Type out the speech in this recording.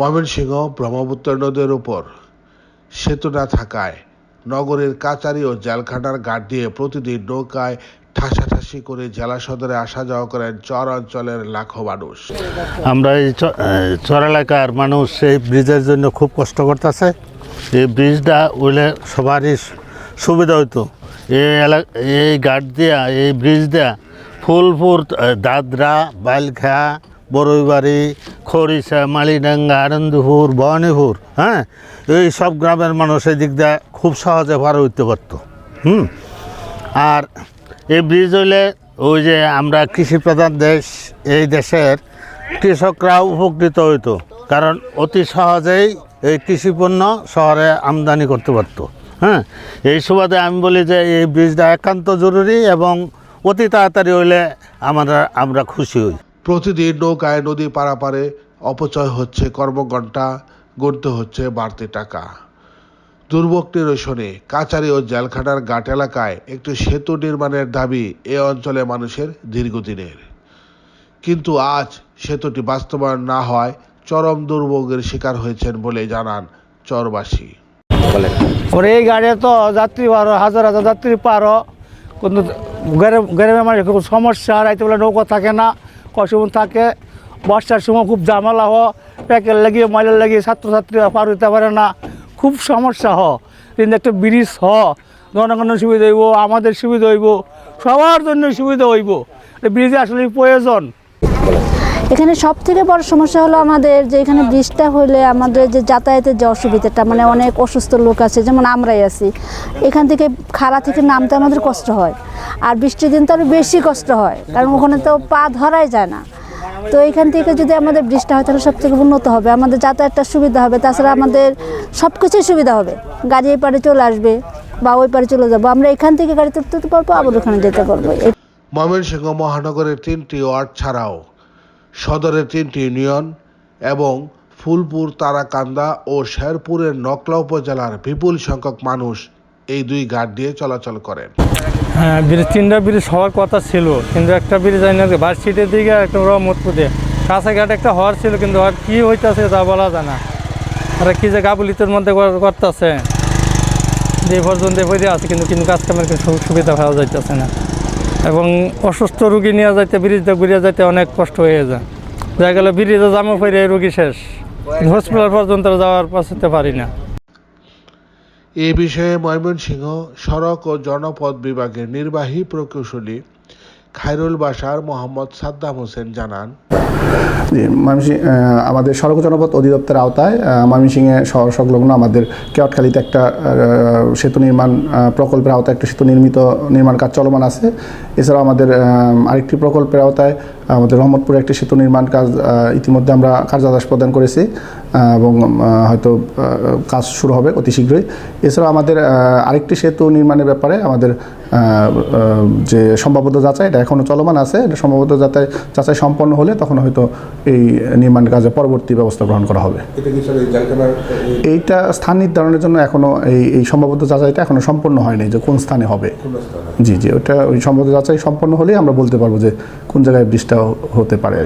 ময়মনসিংহ ব্রহ্মপুত্র নদীর উপর সেতু না থাকায় নগরের কাচারি ও জেলখানার ঘাট দিয়ে প্রতিদিন নৌকায় ঠাসাঠাসি করে জেলা সদরে আসা যাওয়া করেন চর অঞ্চলের লাখো মানুষ। আমরা এই চর এলাকার মানুষ এই ব্রিজের জন্য খুব কষ্ট করতেছে। এই ব্রিজটা উইলে সবারই সুবিধা হইতো। এই এলাকা এই ঘাট দিয়া, এই ব্রিজ দিয়া ফুলপুর দাদরা বাইলখা বড়ইবাড়ি খড়িশা মালিডাঙ্গা, আনন্দপুর ভবানীপুর হ্যাঁ? এই সব গ্রামের মানুষ এই দিক দিয়ে খুব সহজে পার হইতে পারতো, হুম? আর এই ব্রিজ হইলে ওই যে আমরা কৃষি প্রধান দেশ, এই দেশের কৃষকরা উপকৃত হইতো, কারণ অতি সহজেই এই কৃষিপণ্য শহরে আমদানি করতে পারতো হ্যাঁ? এই সুবাদে আমি বলি যে এই ব্রিজটা একান্ত জরুরি এবং অতি তাড়াতাড়ি হইলে আমরা আমরা খুশি হই। প্রতিদিন নৌকায় নদী পারাপারে অপচয় হচ্ছে, কর্মঘণ্টা গড়তে হচ্ছে বাড়তি টাকা। দুর্ভোগ নিরসনে কাচারি ও জেলখানার ঘাট এলাকায় একটি সেতু নির্মাণের দাবি এ অঞ্চলে মানুষের দীর্ঘদিনের। কিন্তু আজ সেতুটি বাস্তবায়ন না হয় চরম দুর্ভোগের শিকার হয়েছেন বলে জানান চরবাসী। ওর এই গাড়ি তো যাত্রী পারো, হাজার হাজার যাত্রী পারো কিন্তু গ্রাম গ্রামে মানে খুব সমস্যা, রাইতে বেলা নৌকা থাকে না। কসম থাকে, বর্ষার সময় খুব জামালা হ প্যাকেট লাগিয়ে ময়লা লাগিয়ে ছাত্রছাত্রীরা পার হইতে পারে না। খুব সমস্যা হ কিন্তু একটা ব্রিজ হ জনগণের সুবিধা হইব, আমাদের সুবিধা হইব, সবার জন্য সুবিধা হইব। ব্রিজে আসলে প্রয়োজন। এখানে সব থেকে বড় সমস্যা হলো আমাদের যে এখানে বৃষ্টিটা হলে আমাদের যে যাতায়াতের যে অসুবিধাটা মানে অনেক অসুস্থ লোক আছে, যেমন আমরাই আছি। এখান থেকে খাড়া থেকে নামতে আমাদের কষ্ট হয়। আর বৃষ্টির দিন তো আরও বেশি কষ্ট হয়, কারণ ওখানে তো পা ধরাই যায় না। তো এখান থেকে যদি আমাদের বৃষ্টি হয়, তাহলে সব থেকে উন্নত হবে। আমাদের যাতায়াতটা সুবিধা হবে, তাছাড়া আমাদের সব কিছুই সুবিধা হবে। গাড়ি এই পারে চলে আসবে বা ওই পারে চলে যাব। আমরা এখান থেকে গাড়ি তুলতে পারব, আবার ওখানে যেতে পারব। ময়মনসিংহ মহানগরের তিনটি ওয়ার্ড ছাড়াও সদরের তিনটি ইউনিয়ন এবং ফুলপুর, তারাকান্দা ও শেরপুরের নকলা উপজেলার বিপুল সংখ্যক মানুষ এই দুই ঘাট দিয়ে চলাচল করেন। হ্যাঁ ব্রিজ, তিনটা ব্রিজ হওয়ার কথা ছিল, কিন্তু একটা ব্রিজ আইন ভার্সিটির দিকে একটা রহমতপুরে কাছাঘাট একটা হওয়ার ছিল, কিন্তু আর কি হইতেছে তা বলা যায় না। আর কি যে গাবলিতের মধ্যে করতেছে। যে পর্যন্ত আছে, কিন্তু কিন্তু কাজ কামের সুবিধা পাওয়া যাইতেছে না। এবং অসুস্থ রুগী নিয়ে যাইতে ব্রিজটা ঘুরিয়ে যাইতে অনেক কষ্ট হয়ে যায়। দেখা গেল ব্রিজে জামা ফিরে রুগী শেষ। হসপিটাল পর্যন্ত যাওয়ার পৌঁছতে পারি না। এ বিষয়ে ময়মনসিংহ সড়ক ও জনপথ বিভাগের নির্বাহী প্রকৌশলী খায়রুল বাসার মোহাম্মদ সাদ্দাম হোসেন জানান। জি ময়মনসিং আমাদের সড়ক জনপথ অধিদপ্তরের আওতায় ময়মনসিংহে শহর সংলগ্ন আমাদের কেওয়াটখালীতে একটা সেতু নির্মাণ প্রকল্পের আওতায় একটা সেতু নির্মিত, নির্মাণ কাজ চলমান আছে। এছাড়াও আমাদের আরেকটি প্রকল্পের আওতায় আমাদের রহমতপুরে একটি সেতু নির্মাণ কাজ ইতিমধ্যে আমরা কার্যাদেশ প্রদান করেছি এবং হয়তো কাজ শুরু হবে অতি শীঘ্রই। এছাড়াও আমাদের আরেকটি সেতু নির্মাণের ব্যাপারে আমাদের যে সম্ভাব্যতা যাচাই এটা এখনও চলমান আছে। এটা সম্ভবত যাচাই যাচাই সম্পন্ন হলে তখন হয়তো এই নির্মাণ কাজে পরবর্তী ব্যবস্থা গ্রহণ করা হবে। এইটা স্থান নির্ধারণের জন্য এখনও এই এই সম্ভাব্যতা যাচাইটা এখনও সম্পন্ন হয়নি যে কোন স্থানে হবে। জি জি ওটা ওই সম্ভাব্যতা যাচাই সম্পন্ন হলেই আমরা বলতে পারব যে কোন জায়গায় বৃষ্টিটা হতে পারে